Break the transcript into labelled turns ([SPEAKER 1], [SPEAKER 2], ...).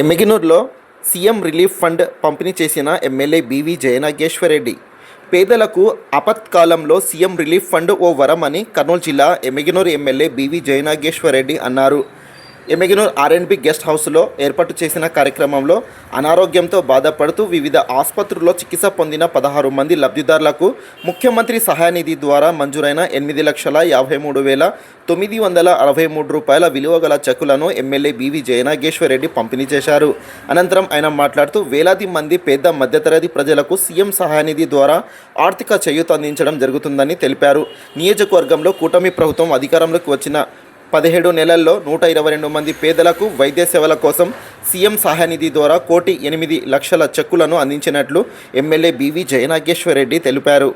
[SPEAKER 1] ఎమ్మిగినూరులో CM relief fund పంపిణీ చేసిన MLA BV Jayanageswara Reddy. పేదలకు ఆపత్కాలంలో సీఎం రిలీఫ్ ఫండ్ ఓ వరం అని కర్నూలు జిల్లా ఎమ్మిగినూరు ఎమ్మెల్యే బీవీ జయనాగేశ్వరరెడ్డి అన్నారు. ఎమ్మిగినూరు ఆర్ఎన్బి గెస్ట్ హౌస్లో ఏర్పాటు చేసిన కార్యక్రమంలో అనారోగ్యంతో బాధపడుతూ వివిధ ఆసుపత్రుల్లో చికిత్స పొందిన పదహారు మంది లబ్ధిదారులకు ముఖ్యమంత్రి సహాయనిధి ద్వారా మంజూరైన ఎనిమిది లక్షల యాభై మూడు వేల తొమ్మిది వందల అరవై మూడు రూపాయల విలువ గల చెక్కులను ఎమ్మెల్యే బివి జయనాగేశ్వరరెడ్డి పంపిణీ చేశారు. అనంతరం ఆయన మాట్లాడుతూ వేలాది మంది పేద మధ్యతరగతి ప్రజలకు సీఎం సహాయనిధి ద్వారా ఆర్థిక చేయూత అందించడం జరుగుతుందని తెలిపారు. నియోజకవర్గంలో కూటమి ప్రభుత్వం అధికారంలోకి వచ్చిన పదిహేడు నెలల్లో నూట ఇరవై రెండు మంది పేదలకు వైద్య సేవల కోసం సీఎం సహాయనిధి ద్వారా కోటి ఎనిమిది లక్షల చెక్కులను అందించినట్లు ఎమ్మెల్యే బివి జయనాగేశ్వరరెడ్డి తెలిపారు.